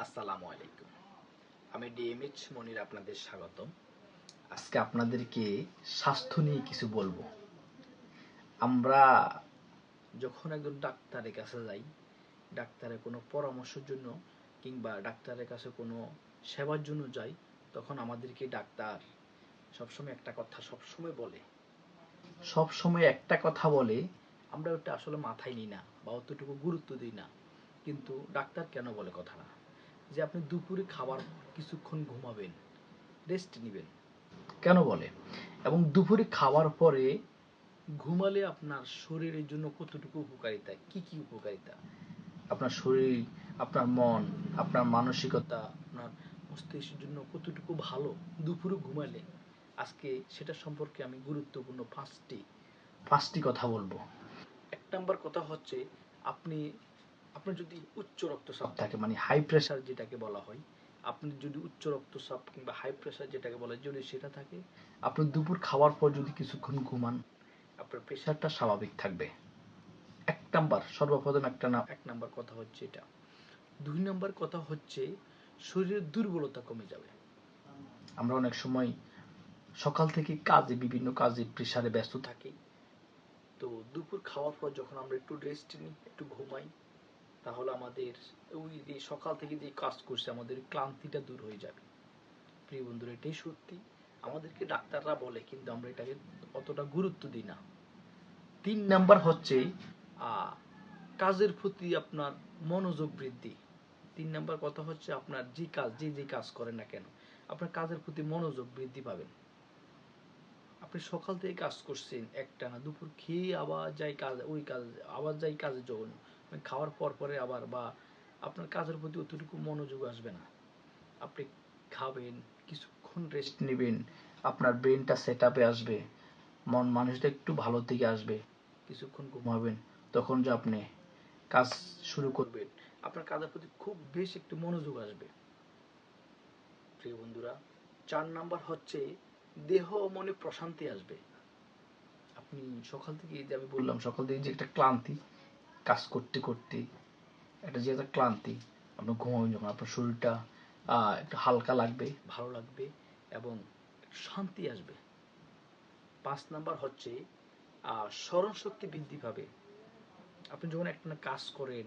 আসসালামু আলাইকুম। আমি ডিএমএইচ মনির আপনাদের স্বাগতম। আজকে আপনাদেরকে স্বাস্থ্য নিয়ে কিছু বলব। আমরা যখন একজন ডাক্তারের কাছে যাই, ডাক্তারের কোনো পরামর্শের জন্য কিংবা ডাক্তারের কাছে কোনো সেবার জন্য যাই, তখন আমাদেরকে ডাক্তার সবসময় একটা কথা সবসময় বলে। সবসময় একটা কথা বলে, আমরা ওটা আসলে মাথায় নিই না বা অতটুকু গুরুত্ব দিই না। কিন্তু ডাক্তার কেন বলে কথাটা? যে আপনি দুপুরে খাবার কিছুক্ষণ ঘুমাবেন রেস্ট নেবেন। কেন বলে? এবং দুপুরে খাওয়ার পরে ঘুমালে আপনার শরীরের জন্য কতটুকু উপকারিতা? কি কি উপকারিতা? আপনার শরীর, আপনার মন, আপনার মানসিকতা, আপনার মস্তিষ্কের জন্য কতটুকু ভালো? দুপুরে ঘুমালে আজকে সেটা সম্পর্কে আমি গুরুত্বপূর্ণ পাঁচটি পাঁচটি কথা বলব। এক নম্বর কথা হচ্ছে আপনি আপনার যদি উচ্চ রক্তচাপ থাকে মানে হাই প্রেশার যেটাকে বলা হয় আপনি যদি উচ্চ রক্তচাপ কিংবা হাই প্রেশার যেটাকে বলা হয় যদি সেটা থাকে আপনি দুপুর খাওয়ার পর যদি কিছুক্ষণ ঘুমান আপনার প্রেশারটা স্বাভাবিক থাকবে। এক নাম্বার সর্বপ্রথম একটা না এক নাম্বার কথা হচ্ছে এটা। দুই নাম্বার কথা হচ্ছে শরীরের দুর্বলতা কমে যাবে। আমরা অনেক সময় সকাল থেকে কাজে বিভিন্ন কাজে প্রেশারে ব্যস্ত থাকি। তো দুপুর খাওয়ার পর যখন আমরা একটু রেস্ট নিই একটু ঘুমাই তাহলে আমাদের ওই যে সকাল থেকে যে কাজ করছে, আমাদের ক্লান্তিটা দূর হয়ে যাবে। প্রিয় বন্ধুরা, এটাই সত্যি। আমাদেরকে ডাক্তাররা বলে, কিন্তু আমরা এটাকে অতটা গুরুত্ব দিই না। তিন নাম্বার হচ্ছে কাজের প্রতি আপনার মনোযোগ বৃদ্ধি। তিন নাম্বার কথা হচ্ছে, আপনার যে কাজ, যে যে কাজ করেন না কেন, আপনার কাজের প্রতি মনোযোগ বৃদ্ধি পাবেন। আপনি সকাল থেকে কাজ করছেন একটা না দুপুর খেয়ে আবার যাই কাজ, ওই কাজ, আবার যাই কাজে মানে খাওয়ার পর পরে আবার বা আপনার কাজের প্রতি অতটুকু মনোযোগ আসবে না। আপনি খাবেন, কিছুক্ষণ রেস্ট নেবেন, আপনার ব্রেনটা সেট আপে আসবে, মন মানুষটা একটু ভালো দিকে আসবে, কিছুক্ষণ ঘুমাবেন, তখন যে আপনি কাজ শুরু করবেন, আপনার কাজের প্রতি খুব বেশ একটু মনোযোগ আসবে। প্রিয় বন্ধুরা, চার নাম্বার হচ্ছে দেহ মনে প্রশান্তি আসবে। আপনি সকাল থেকে যে আমি বললাম, সকাল থেকে যে একটা ক্লান্তি কাজ করতে করতে একটা যে একটা ক্লান্তি আপনি ঘুমাবেন যখন, আপনার শরীরটা একটু হালকা লাগবে, ভালো লাগবে এবং শান্তি আসবে। পাঁচ নাম্বার হচ্ছে স্মরণ শক্তি বৃদ্ধি পাবে। আপনি যখন একটা কাজ করেন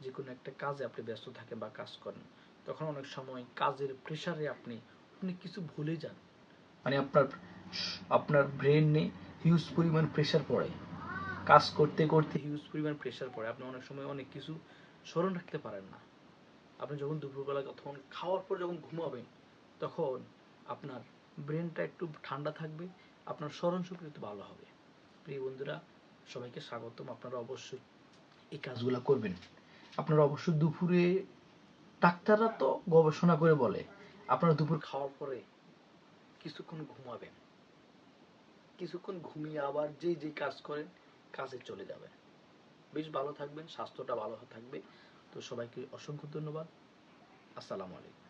যে কোনো একটা কাজে আপনি ব্যস্ত থাকেন বা কাজ করেন, তখন অনেক সময় কাজের প্রেসারে আপনি আপনি কিছু ভুলে যান। মানে আপনার আপনার ব্রেনে হিউজ পরিমাণ প্রেসার পড়ে। কাজ করতে করতে হিউজ পরিমাণ প্রেসার পড়ে। আপনি অনেক সময় অনেক কিছু স্মরণ রাখতে পারেন না। আপনি যখন দুপুরবেলা তখন খাওয়ার পর যখন ঘুমাবেন, তখন আপনার ব্রেনটা একটু ঠান্ডা থাকবে, আপনার স্মরণ শক্তি একটু ভালো হবে। প্রিয় বন্ধুরা, সবাইকে স্বাগতম। আপনারা অবশ্যই এই কাজগুলো করবেন। আপনারা অবশ্যই দুপুরে ডাক্তাররা তো গবেষণা করে বলে, আপনারা দুপুর খাওয়ার পরে কিছুক্ষণ ঘুমাবেন। কিছুক্ষণ ঘুমিয়ে আবার যেই যেই কাজ করেন কাজে চলে যাবে। বেশ ভালো থাকবেন, স্বাস্থ্যটা ভালো থাকবে। তো সবাইকে অসংখ্য ধন্যবাদ। আসসালামু আলাইকুম।